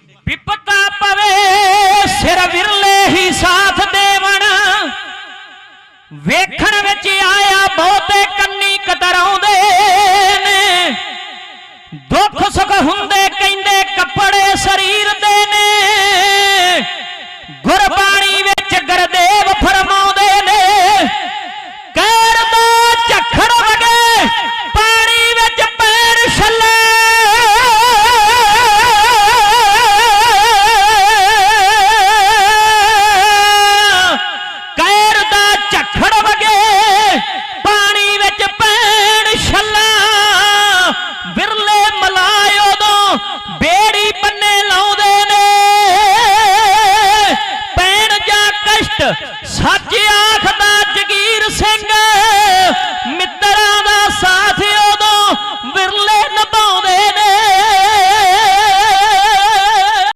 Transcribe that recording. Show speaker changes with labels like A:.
A: ਵਿਪਤਾ ਪਵੇ ਸਿਰ ਵਿਰਲੇ ਹੀ ਸਾਥ ਦੇਵਣ। ਵੇਖਣ ਵਿੱਚ ਆ ਵਿੱਚ ਸੱਚ ਆ